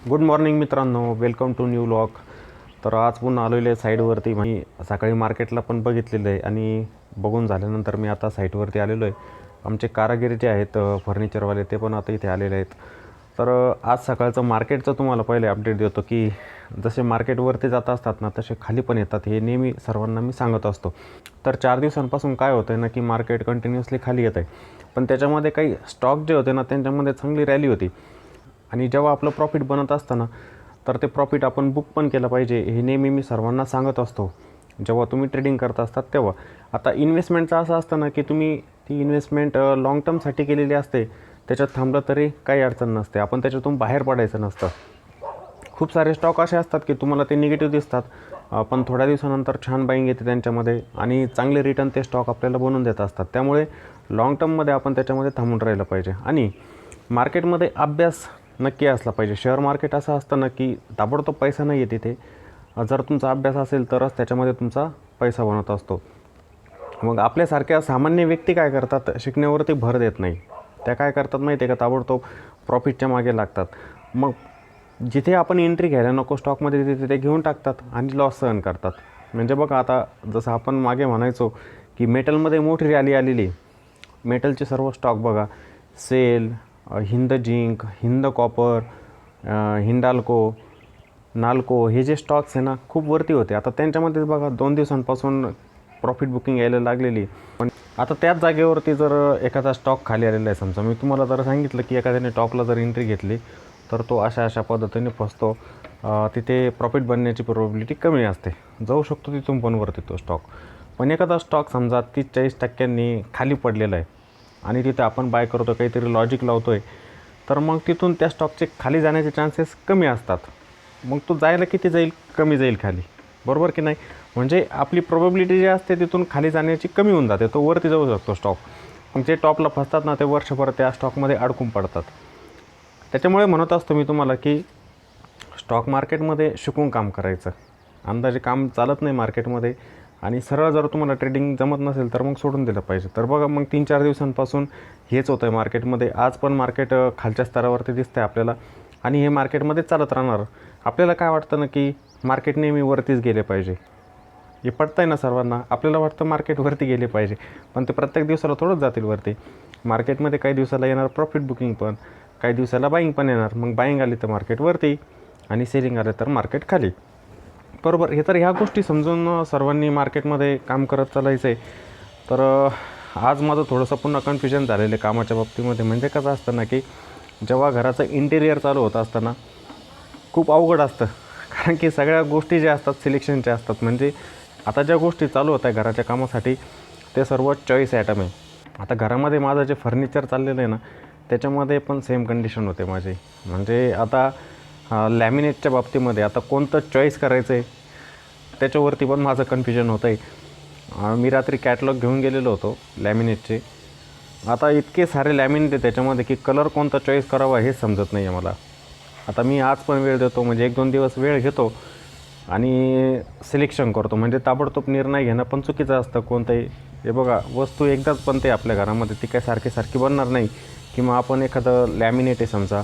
Good morning मित्रांनो. Welcome to new lock तर आज पुन्हा आलेले आहे साईडवरती मी सकाळी मार्केटला पण बघितलेलं आहे आणि बघून झाल्यानंतर मी आता साईटवरती आलेलो आहे. आमचे कारागिरी जे आहेत फर्निचरवाले ते पण आता इथे आलेले आहेत. तर आज सकाळचं मार्केटचं तुम्हाला पहिले अपडेट देतो की जसे मार्केटवरती जात असतात ना तसे खाली पण येतात. हे नेहमी सर्वांना मी सांगत असतो. तर चार दिवसांपासून काय होतं आहे ना की मार्केट कंटिन्युअसली खाली येत आहे पण त्याच्यामध्ये काही स्टॉक जे होते ना त्यांच्यामध्ये चांगली रॅली होती. आणि जेव्हा आपलं प्रॉफिट बनत असतं ना तर ते प्रॉफिट आपण बुक पण केलं पाहिजे हे नेहमी मी सर्वांना सांगत असतो. जेव्हा तुम्ही ट्रेडिंग करत असतात तेव्हा. आता इन्व्हेस्टमेंटचं असं असतं ना की तुम्ही ती इन्व्हेस्टमेंट लॉंग टर्मसाठी केलेली असते त्याच्यात थांबलं तरी काही अडचण नसते. आपण त्याच्यातून बाहेर पडायचं नसतं. खूप सारे स्टॉक असे असतात की तुम्हाला ते निगेटिव्ह दिसतात पण थोड्या दिवसानंतर छान बाईंग येते त्यांच्यामध्ये आणि चांगले रिटर्न ते स्टॉक आपल्याला बनवून देत असतात. त्यामुळे लाँग टर्ममध्ये आपण त्याच्यामध्ये थांबून राहिलं पाहिजे. आणि मार्केटमध्ये अभ्यास नक्की असला पाहिजे. शेअर मार्केट असं असतं ना की ताबडतोब पैसा नाही आहे तिथे जर तुमचा अभ्यास असेल तरच त्याच्यामध्ये तुमचा पैसा बनवत असतो. मग आपल्यासारख्या सामान्य व्यक्ती काय करतात? शिकण्यावरती भर देत नाही. त्या काय करतात माहिती आहे का? ताबडतोब प्रॉफिटच्या मागे लागतात. मग जिथे आपण एंट्री घ्यायला नको स्टॉकमध्ये तिथे ते घेऊन टाकतात आणि लॉस सहन करतात. म्हणजे बघा आता जसं आपण मागे म्हणायचो की मेटलमध्ये मोठी रॅली आलेली मेटलचे सर्व स्टॉक बघा. SAIL Hind zinc Hind copper Hindalco Nalco हे जे स्टॉक्स आहे ना खूप वरती होते. आता त्यांच्यामध्ये बघा दोन दिवसांपासून प्रॉफिट बुकिंग यायला लागलेली. पण आता त्याच जागेवरती जर एखादा स्टॉक खाली आलेला आहे समजा मी तुम्हाला जर सांगितलं की एखाद्याने टॉपला जर एंट्री घेतली तर तो अशा अशा पद्धतीने फसतो. तिथे प्रॉफिट बनण्याची प्रोबॅबिलिटी कमी असते. जाऊ शकतो तिथून पण वरती तो स्टॉक पण एखादा स्टॉक समजा तीस चाळीस टक्क्यांनी खाली पडलेला आहे आणि तिथे आपण बाय करतो काहीतरी लॉजिक लावतो आहे तर मग तिथून त्या स्टॉकचे खाली जाण्याचे चान्सेस कमी असतात. मग तो जायला किती जाईल? कमी जाईल खाली. बरोबर की नाही? म्हणजे आपली प्रोबेबिलिटी जी असते तिथून खाली जाण्याची कमी होऊन जाते तो वरती जाऊ शकतो स्टॉक मग जे टॉपला फसतात ना ते वर्षभर त्या स्टॉकमध्ये अडकून पडतात. त्याच्यामुळे म्हणत असतो मी तुम्हाला की स्टॉक मार्केटमध्ये शिकून काम करायचं. अंदाजे काम चालत नाही मार्केटमध्ये आणि सरळ जर तुम्हाला ट्रेडिंग जमत नसेल तर मग सोडून दिलं पाहिजे. तर बघा मग तीन चार दिवसांपासून हेच होतं आहे मार्केटमध्ये आज पण मार्केट खालच्या स्तरावरती दिसतं आहे आपल्याला. आणि हे मार्केटमध्ये चालत राहणार. आपल्याला काय वाटतं ना की मार्केट नेहमी वरतीच गेले पाहिजे? हे पडतं आहे ना सर्वांना? आपल्याला वाटतं मार्केट वरती गेले पाहिजे. पण ते प्रत्येक दिवसाला थोडंच जातील वरती. मार्केटमध्ये काही दिवसाला येणार प्रॉफिट बुकिंग पण काही दिवसाला बाईंग पण येणार. मग बाईंग आली तर मार्केट वरती आणि सेलिंग आलं तर मार्केट खाली. बरोबर. हे तर ह्या गोष्टी समजून सर्वांनी मार्केटमध्ये काम करत चालायचं आहे तर आज माझं थोडंसं पुन्हा कन्फ्युजन झालेलं आहे कामाच्या बाबतीमध्ये. म्हणजे कसं असतं ना की जेव्हा घराचं इंटेरियर चालू होत असताना खूप अवघड असतं. कारण की सगळ्या गोष्टी ज्या असतात सिलेक्शनच्या असतात म्हणजे आता ज्या गोष्टी चालू होत आहे घराच्या कामासाठी ते सर्व चॉईस ॲटम आहे. आता घरामध्ये माझं जे फर्निचर चाललेलं आहे ना त्याच्यामध्ये पण सेम कंडिशन होते माझी. म्हणजे आता लॅमिनेटच्या बाबतीमध्ये आता कोणतं चॉईस करायचं आहे त्याच्यावरती पण माझं कन्फ्युजन होतं आहे मी रात्री कॅटलॉग घेऊन गेलेलो होतो लॅमिनेटचे आता इतके सारे लॅमिनेट आहे त्याच्यामध्ये की कलर कोणता चॉईस करावा हेच समजत नाही आहे मला. आता मी आज पण वेळ देतो म्हणजे एक दोन दिवस वेळ घेतो आणि सिलेक्शन करतो. म्हणजे ताबडतोब निर्णय घेणं पण चुकीचं असतं कोणतंही. हे बघा वस्तू एकदाच बनते आपल्या घरामध्ये ती काय सारखी सारखी बनणार नाही. किंवा आपण एखादं लॅमिनेट आहे समजा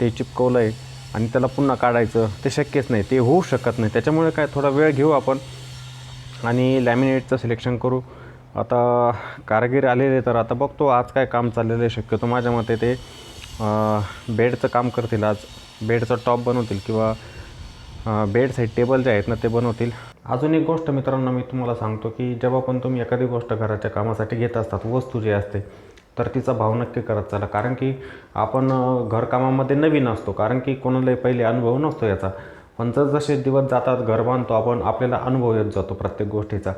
ते चिपकवलं आहे आणि त्याला पुन्हा काढायचं ते शक्यच नाही ते होऊ शकत नाही. त्याच्यामुळे काय थोडा वेळ घेऊ आपण आणि लॅमिनेटचं सिलेक्शन करू. आता कारागीर आलेले तर आता बघतो आज काय काम चाललेलं आहे. शक्यतो माझ्या मते ते बेडचं काम करतील आज. बेडचं टॉप बनवतील किंवा बेड साईड टेबल जे आहेत ना ते बनवतील. अजून एक गोष्ट मित्रांनो मी तुम्हाला सांगतो की जेव्हा पण तुम्ही एखादी गोष्ट घराच्या कामासाठी घेत असतात वस्तू जी असते तर तिचा भाव नक्की करत चला. कारण की आपण घरकामामध्ये नवीन असतो. कारण की कोणालाही पहिले अनुभव नसतो याचा. पण जसजसे दिवस जातात घर बांधतो आपण आपल्याला अनुभव येत जातो प्रत्येक गोष्टीचा.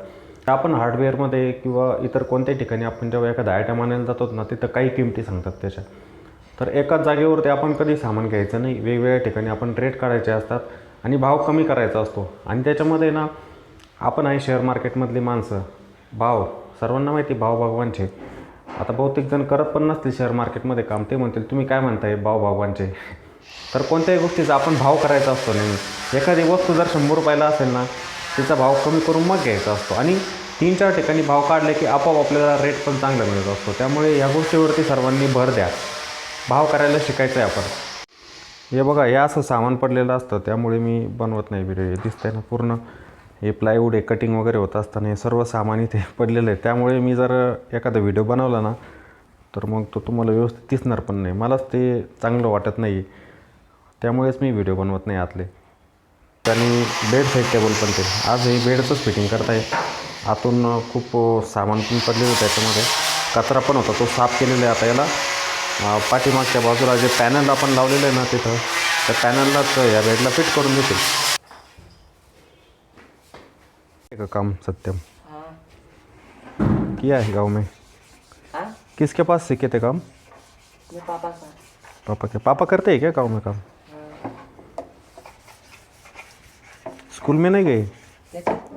तर आपण हार्डवेअरमध्ये किंवा इतर कोणत्याही ठिकाणी आपण जेव्हा एखादा आयटम आणायला जातो ना तिथं काही किमती सांगतात त्याच्या. तर एकाच जागेवरती आपण कधी सामान घ्यायचं नाही. वेगवेगळ्या ठिकाणी आपण रेट काढायचे असतात आणि भाव कमी करायचा असतो. आणि त्याच्यामध्ये ना आपण आहे शेअर मार्केटमधली माणसं. भाव. सर्वांना माहिती भाव भगवानचे. आता बहुतेक जण करत पण नसतील शेअर मार्केटमध्ये काम. ते म्हणतील तुम्ही काय म्हणताय भाव भावांचे? तर कोणत्याही गोष्टीचा आपण भाव करायचा असतो नेहमी. एखादी वस्तू जर शंभर रुपयाला असेल ना तिचा भाव कमी करून मग घ्यायचा असतो. आणि तीन चार ठिकाणी भाव काढले की आपोआप आपल्याला रेट पण चांगला मिळत असतो. त्यामुळे या गोष्टीवरती सर्वांनी भर द्या. भाव करायला शिकायचं आहे आपण. हे बघा हे असं सामान पडलेलं असतं. त्यामुळे मी बनवत नाही व्हिडिओ हे दिसतंय ना पूर्ण. हे प्लायवूड हे कटिंग वगैरे होत असताना हे सर्व सामान इथे पडलेलं आहे. त्यामुळे मी जर एखादा व्हिडिओ बनवला ना तर मग तो तुम्हाला व्यवस्थित दिसणार पण नाही. मलाच ते चांगलं वाटत नाही त्यामुळेच मी व्हिडिओ बनवत नाही आतले. त्यांनी बेड साईड टेबल पण ते आज हे बेडचंच फिटिंग करताय. आतून खूप सामान पण पडलेलं होतं त्याच्यामध्ये. कचरा पण होता तो साफ केलेला आहे आता याला. पाठीमागच्या बाजूला जे पॅनल आपण लावलेलं आहे ना तिथं त्या पॅनललाच या बेडला फिट करून देतील. का काम सत्यम। हाँ। किया है गाँव में? हाँ? किसके पास सीखे थे काम? पापा का पापा के पापा करते हैं क्या गाँव में काम? स्कूल में नहीं गए?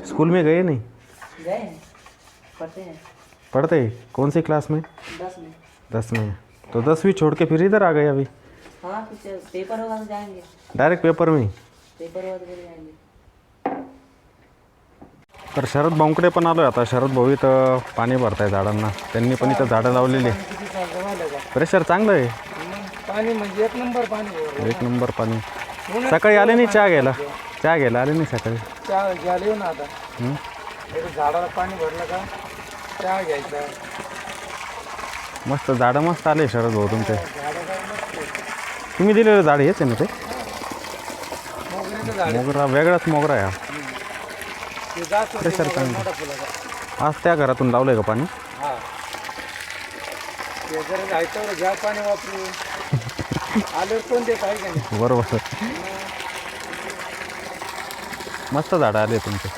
स्कूल में गए नहीं? गए हैं। पढ़ते हैं। पढ़ते कौन सी क्लास में? दस में। दस में। तो दसवीं छोड़ के फिर इधर आ गए अभी? हाँ पेपर होगा तो जाएँगे। डायरेक्ट पेपर में? पेपर होगा तो जाएँगे। तर शरद भाऊंकडे पण आलो आहे आता. शरद भाऊ इथं पाणी भरताय झाडांना. त्यांनी पण इथं झाडं लावलेली. प्रेशर चांगलं आहे. पाणी म्हणजे एक नंबर पाणी. एक नंबर पाणी. सकाळी आले नाही चहा घ्यायला? चहा घ्यायला आले नाही सकाळी? चहा घ्यायला येऊ ना आता. हं? एक झाडाला पाणी भरलं का? चहा घ्यायचा. मस्त झाडं मस्त आले शरद भाऊ तुमचे. झाडं काय नसते तुम्ही दिलेलं झाड हेच आहे ना ते? मोगऱ्याचं झाड मोगरा वेगळाच मोगरा आहे हा. सर चांगलं. आज त्या घरातून लावलं आहे का पाणी? हा. ते जर घ्यायचं घ्या पाणी वापरू आल्यावर कोण देत आहे का नाही? बरोबर. मस्त झाडं आले तुमचे.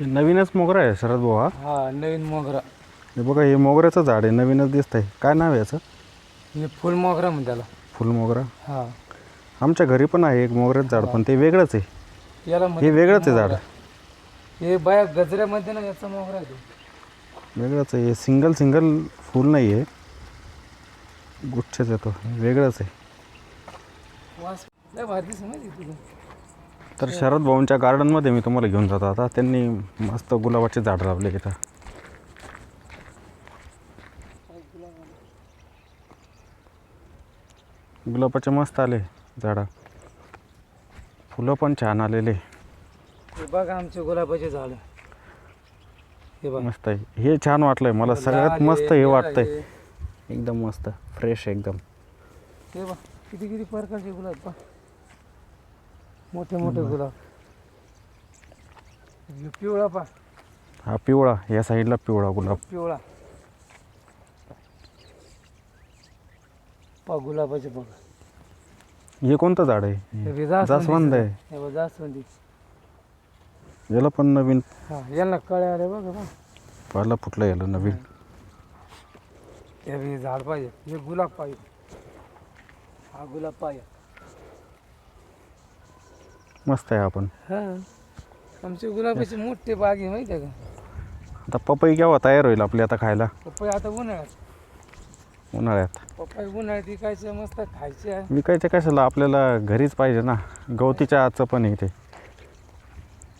हे नवीनच मोगरा आहे शरद भाऊ हा? हा नवीन मोगरा. हे बघा हे मोगऱ्याचं झाड आहे नवीनच दिसत आहे काय नाव आहे याचं? फुल मोगरा म्हणते त्याला. फुल मोगरा? हा. आमच्या घरी पण आहे एक मोगऱ्याचं झाड पण ते वेगळंच आहे. याला हे वेगळंच आहे झाड. हे बाया गजऱ्यामध्ये ना याचा मोगरा आहे तो. वेगळंच आहे. हे सिंगल सिंगल फूल नाही आहे. गुच्छच येतो वेगळंच आहे. वास लय भारी दिसत माहिती तुझं तर शरद भाऊंच्या गार्डनमध्ये मी तुम्हाला घेऊन जातो आता. त्यांनी मस्त गुलाबाचे झाड लावले इथं. गुलाबाचे मस्त आले झाडं. फुलं पण छान आलेले. हे बघा आमचे गुलाबाचे झाड. हे बघा. मस्त आहे. हे छान वाटलंय. मला सगळ्यात मस्त हे वाटतंय. आहे. एकदम मस्त. फ्रेश एकदम. हे बघ किती किती प्रकारचे गुलाब मोठे मोठे गुलाब. पिवळा पा. हा पिवळा या साईडला पिवळा गुलाब. पिवळा. पा गुलाबाचे बघ हे कोणतं झाड आहे? हे जास्वंद आहे. हे बघ जास्वंदी याला पण नवीन. हा यांना कळ्या आले बघ बघ. पाला फुटलं याला नवीन. हे. झाड पाहिजे. हे गुलाब पाहिजे. हा गुलाब पाहिजे. मस्त आहे आपण. हा. आमचे गुलाबाचे मोठे बाग आहे माहिती आहे का? आता पपई केव्हा तयार होईल आपली आता खायला? पप्पा आता उन्हाळ्यात. उन्हाळ्यात. पप्पा उन्हाळ्यात विकायचे मस्त खायचे आहे. विकायचं कशाला आपल्याला घरीच पाहिजे ना. गवतीच्या आजचं पण आहे ते.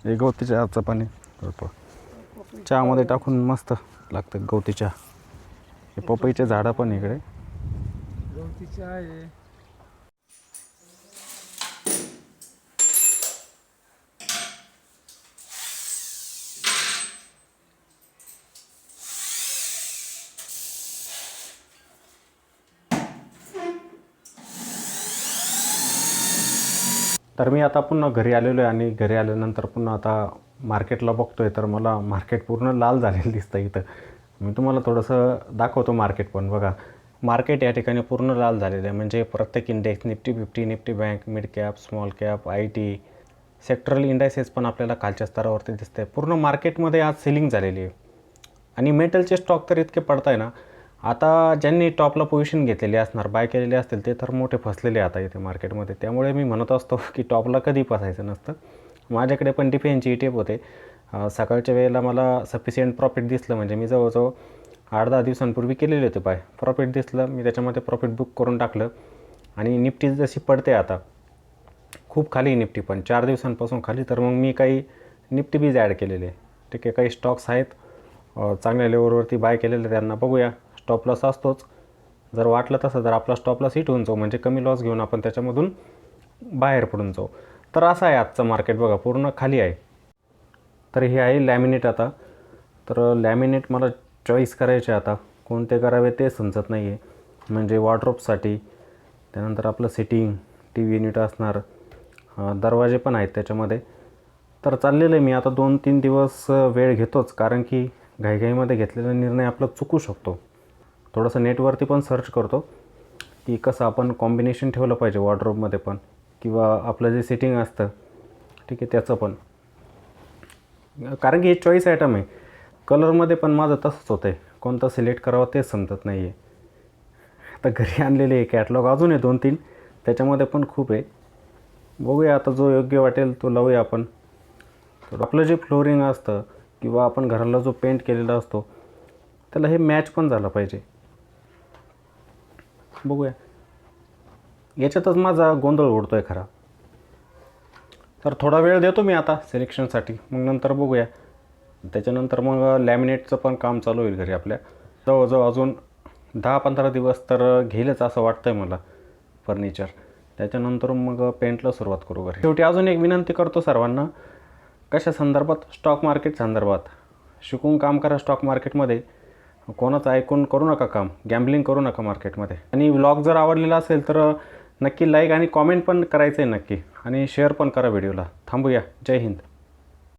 हे गवतीच्या आजचं पण आहे. चहामध्ये टाकून मस्त लागतं गवती चहा हे पपईचे झाडं पण आहे इकडे. गवतीचे आहे. तर मी आता पुन्हा घरी आलेलो आहे आणि घरी आल्यानंतर पुन्हा आता मार्केटला बघतो आहे तर मला मार्केट पूर्ण लाल झालेलं दिसतं इथं. मी तुम्हाला थोडंसं दाखवतो मार्केट पण. बघा मार्केट या ठिकाणी पूर्ण लाल झालेलं आहे. म्हणजे प्रत्येक index Nifty fifty Nifty bank mid cap small cap I T sectoral indices पण आपल्याला खालच्या स्तरावरती दिसते पूर्ण मार्केटमध्ये आज सेलिंग झालेली आहे. आणि मेटलचे स्टॉक तर इतके पडत आहे ना आता ज्यांनी टॉपला पोझिशन घेतलेली असणार बाय केलेले असतील ते तर मोठे फसलेले आता इथे मार्केटमध्ये त्यामुळे मी म्हणत असतो की टॉपला कधी फसायचं नसतं. माझ्याकडे पण डिफेन्सची टेप होते. सकाळच्या वेळेला मला सफिशियंट प्रॉफिट दिसलं. म्हणजे मी जवळजवळ आठ दहा दिवसांपूर्वी केलेले होते बाय प्रॉफिट दिसलं. मी त्याच्यामध्ये प्रॉफिट बुक करून टाकलं. आणि निफ्टी जशी पडते आता खूप खाली निफ्टी पण. चार दिवसांपासून खाली. तर मग मी काही निफ्टी बीज ॲड केलेले. ठीक आहे काही स्टॉक्स आहेत. चांगल्या लेवलवरती बाय केलेले त्यांना बघूया. स्टॉप लॉस असतोच. जर वाटलं तसं तर आपला स्टॉप लॉस हिट होऊन जाऊ. म्हणजे कमी लॉस घेऊन आपण त्याच्यामधून बाहेर पडून जाऊ. तर असं आहे आजचं मार्केट बघा पूर्ण खाली आहे. तर हे आहे लॅमिनेट आता. तर लॅमिनेट मला चॉईस करायचे आता. कोणते करावे ते समजत नाही आहे म्हणजे वॉर्ड्रोपसाठी त्यानंतर आपलं सिटिंग टी व्ही युनिट असणार दरवाजे पण आहेत त्याच्यामध्ये. तर चाललेलं आहे मी. आता दोन तीन दिवस वेळ घेतोच. कारण की घाईघाईमध्ये घेतलेला निर्णय आपला चुकू शकतो. थोडंसं नेटवरती पण सर्च करतो की कसं आपण कॉम्बिनेशन ठेवलं पाहिजे वॉर्ड्रोबमध्ये पण किंवा आपलं जे सिटिंग असतं ठीक आहे त्याचं पण. कारण की हे चॉईस आयटम आहे. कलरमध्ये पण माझं तसंच होतं आहे कोणतं सिलेक्ट करावं तेच समजत नाही आहे आता घरी आणलेले आहे कॅटलॉग अजून आहे दोन तीन त्याच्यामध्ये पण खूप आहे. बघूया आता जो योग्य वाटेल तो लावूया आपण. तर आपलं जे फ्लोरिंग असतं किंवा आपण घराला जो पेंट केलेला असतो त्याला हे मॅच पण झालं पाहिजे. बघूया. याच्यातच माझा गोंधळ उडतो आहे खरा. तर थोडा वेळ देतो मी आता सिलेक्शनसाठी. मग नंतर बघूया. त्याच्यानंतर मग लॅमिनेटचं पण काम चालू होईल घरी आपल्या. जवळजवळ अजून दहा पंधरा दिवस तर घेईलच असं वाटतं आहे मला फर्निचर. त्याच्यानंतर मग पेंटला सुरुवात करू घरी. शेवटी अजून एक विनंती करतो सर्वांना. कशा संदर्भात? स्टॉक मार्केट संदर्भात. शिकून काम करा स्टॉक मार्केटमध्ये. कोणाचं ऐकून करू नका काम. गॅम्बलिंग करू नका मार्केटमध्ये आणि व्लॉग जर आवडलेला असेल तर नक्की लाईक आणि कॉमेंट पण करायचं आहे नक्की. आणि शेअर पण करा व्हिडिओला थांबूया. जय हिंद.